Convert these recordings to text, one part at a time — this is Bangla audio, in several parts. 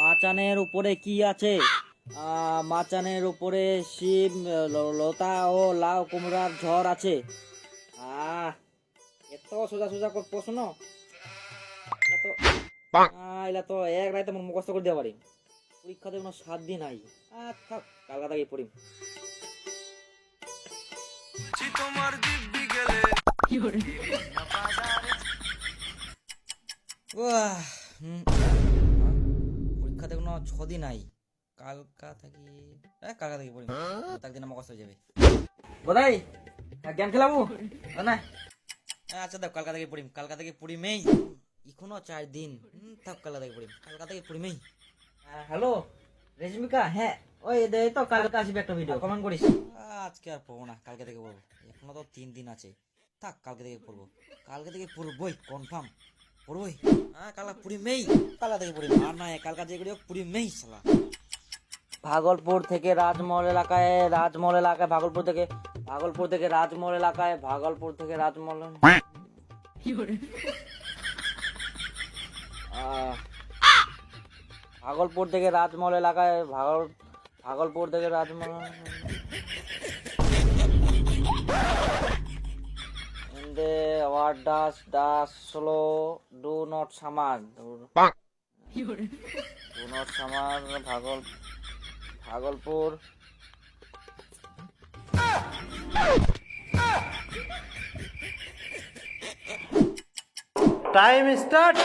মাচানের উপরে কি আছে? আহ, মাচানের উপরে শিব লতা ও লাউ কুমড়ার ঝড় আছে। আহ এত সোজা সোজা প্রশ্ন। তো এলা তো এক রাতে আমার মুখস্থ করে দেওয়া পারি। পরীক্ষাতে কোনো সাত দিন আই আহ, থাক কালকা থেকে পড়ি উয়াহ, হুম, ছদিন নাই কালকা থেকে এ, কালকা থেকে পড়ি তাক দিন মুখস্থ হয়ে যাবে। বোধাই গেম খেলাবো? না এ, আচ্ছা কালকা থেকে পড়িম। কালকা থেকে এখনও চার দিন। থাক কালকা থেকে পড়িম। কালকা থেকে হ্যালো রেশমিকা হ্যাঁ ওই তো কালকে আসবে একটা ভিডিও কমেন্ট করিস। আজকে আর পড়ব না কালকে থেকে পড়ব। এখনও তো তিন দিন আছে। থাক কালকে থেকে পড়ব। কালকে থেকে পড়বই কনফার্ম পড়বই? হ্যাঁ কালকা পুরি মেই কালকা থেকে পড়ি আর না কালকা যে করি পুরি মেই শালা। ভাগলপুর থেকে রাজমহল এলাকায় রাজমহল এলাকায় ভাগলপুর থেকে ভাগলপুর থেকে রাজমহল এলাকায় ভাগলপুর থেকে রাজমহল। ভাগলপুর থেকে রাজমহল এলাকায় ভাগল ভাগলপুর থেকে Rajmahal. The what does the slow do not summon do, not summer bhagol bhagolpur time start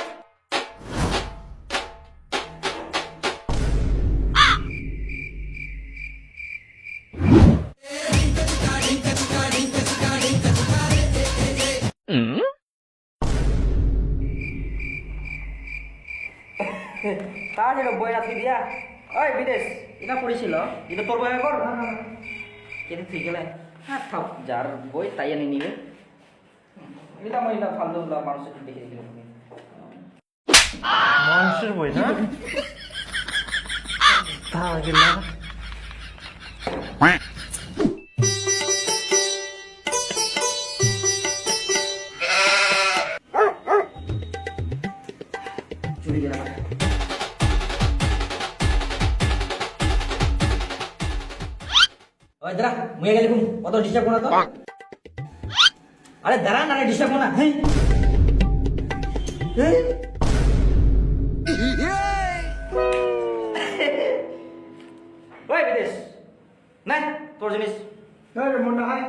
কার এটা বই রাখি দিয়া। ওই বিদেশ এটা পড়েছিল? এটা তোর বই কর ঠিক গেলে। হ্যাঁ থাক যার বই তাই আনি নিবে। এটা মই এটা ফালতু মানুষের দেখে দিল মানুষের বই না? তা গেলা চুরি গেল ওই দাঁড়া মুয়ে গেলি ঘুম। অত ডিস্টার্ব করো না তো আরে দাঁড়া না ডিস্টার্ব করো না। ওই বিদেশ। না তোর জিনিস। মনে হয়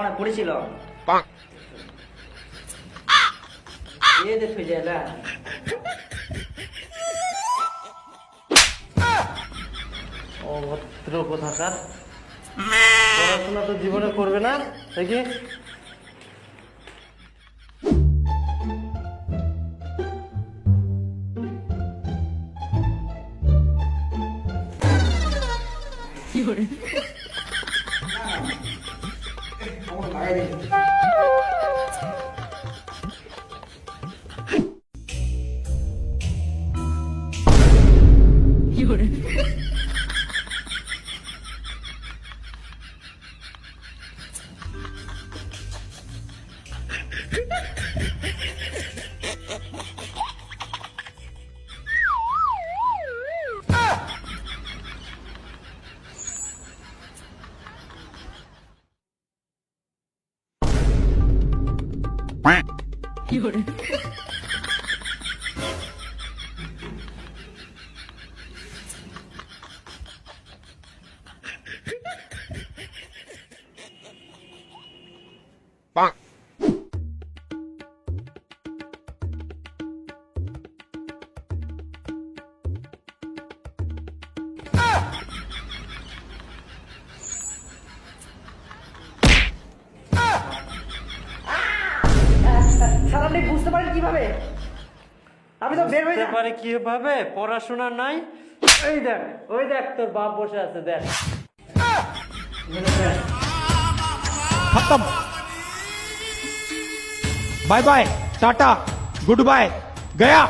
মানে পড়েছিল। এ দে অভদ্র কোথাকার পড়াশোনা তো জীবনে করবে না দেখি স্যার আমি তো বের হই না পারে কীভাবে? পড়াশোনা নাই? এই দেখ ওই দেখ তোর বাপ বসে আছে দেখ। খতম। Bye bye tata good bye Gaya.